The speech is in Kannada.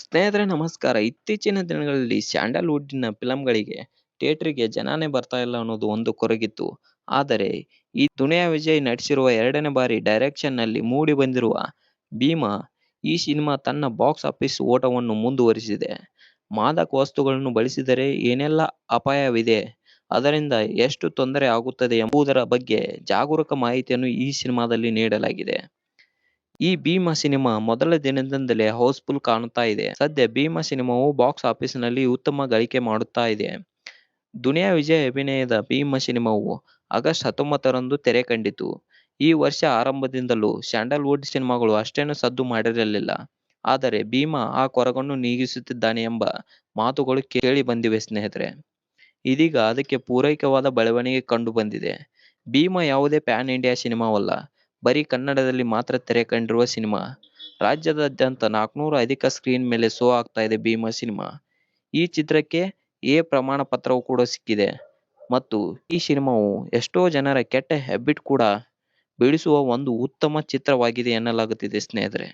ಸ್ನೇಹಿತರೆ ನಮಸ್ಕಾರ. ಇತ್ತೀಚಿನ ದಿನಗಳಲ್ಲಿ ಸ್ಯಾಂಡಲ್‌ವುಡ್ಡಿನ ಥಿಯೇಟರ್ಗೆ ಜನಾನೇ ಬರ್ತಾ ಇಲ್ಲ ಅನ್ನೋದು ಒಂದು ಕೊರಗಿತ್ತು. ಆದರೆ ಈ ದುನಿಯಾ ವಿಜಯ್ ನಟಿಸಿರುವ ಎರಡನೇ ಬಾರಿ ಡೈರೆಕ್ಷನ್ನಲ್ಲಿ ಮೂಡಿ ಬಂದಿರುವ ಭೀಮಾ ಈ ಸಿನಿಮಾ ತನ್ನ ಬಾಕ್ಸ್ ಆಫೀಸ್ ಓಟವನ್ನು ಮುಂದುವರಿಸಿದೆ. ಮಾದಕ ವಸ್ತುಗಳನ್ನು ಬಳಸಿದರೆ ಏನೆಲ್ಲ ಅಪಾಯವಿದೆ, ಅದರಿಂದ ಎಷ್ಟು ತೊಂದರೆ ಆಗುತ್ತದೆ ಎಂಬುದರ ಬಗ್ಗೆ ಜಾಗರೂಕ ಮಾಹಿತಿಯನ್ನು ಈ ಸಿನಿಮಾದಲ್ಲಿ ನೀಡಲಾಗಿದೆ. ಈ ಭೀಮ ಸಿನಿಮಾ ಮೊದಲ ದಿನದಿಂದಲೇ ಹೌಸ್‌ಫುಲ್ ಕಾಣುತ್ತಾ ಇದೆ. ಸದ್ಯ ಭೀಮ ಸಿನಿಮಾವು ಬಾಕ್ಸ್ ಆಫೀಸ್‌ನಲ್ಲಿ ಉತ್ತಮ ಗಳಿಕೆ ಮಾಡುತ್ತಾ ಇದೆ. ದುನಿಯಾ ವಿಜಯ್ ಅಭಿನಯದ ಭೀಮ ಸಿನಿಮಾವು ಆಗಸ್ಟ್ ಹತ್ತೊಂಬತ್ತರಂದು ತೆರೆ ಕಂಡಿತು. ಈ ವರ್ಷ ಆರಂಭದಿಂದಲೂ ಸ್ಯಾಂಡಲ್‌ವುಡ್ ಸಿನಿಮಾಗಳು ಅಷ್ಟೇನು ಸದ್ದು ಮಾಡಿರಲಿಲ್ಲ. ಆದರೆ ಭೀಮಾ ಆ ಕೊರಗನ್ನು ನೀಗಿಸುತ್ತಿದ್ದಾನೆ ಎಂಬ ಮಾತುಗಳು ಕೇಳಿ ಬಂದಿವೆ ಸ್ನೇಹಿತರೆ. ಇದೀಗ ಅದಕ್ಕೆ ಪೂರೈಕವಾದ ಬೆಳವಣಿಗೆ ಕಂಡುಬಂದಿದೆ. ಭೀಮಾ ಯಾವುದೇ ಪ್ಯಾನ್ ಇಂಡಿಯಾ ಸಿನಿಮಾವಲ್ಲ. ಬರೀ ಕನ್ನಡದಲ್ಲಿ ಮಾತ್ರ ತೆರೆ ಕಂಡಿರುವ ಸಿನಿಮಾ. ರಾಜ್ಯದಾದ್ಯಂತ ನಾಲ್ಕುನೂರು ಅಧಿಕ ಸ್ಕ್ರೀನ್ ಮೇಲೆ ಶೋ ಆಗ್ತಾ ಇದೆ ಭೀಮಾ ಸಿನಿಮಾ. ಈ ಚಿತ್ರಕ್ಕೆ ಎ ಪ್ರಮಾಣ ಪತ್ರವು ಕೂಡ ಸಿಕ್ಕಿದೆ ಮತ್ತು ಈ ಸಿನಿಮಾವು ಎಷ್ಟೋ ಜನರ ಕೆಟ್ಟ ಹ್ಯಾಬಿಟ್ ಕೂಡ ಬಿಡಿಸುವ ಒಂದು ಉತ್ತಮ ಚಿತ್ರವಾಗಿದೆ ಎನ್ನಲಾಗುತ್ತಿದೆ ಸ್ನೇಹಿತರೆ.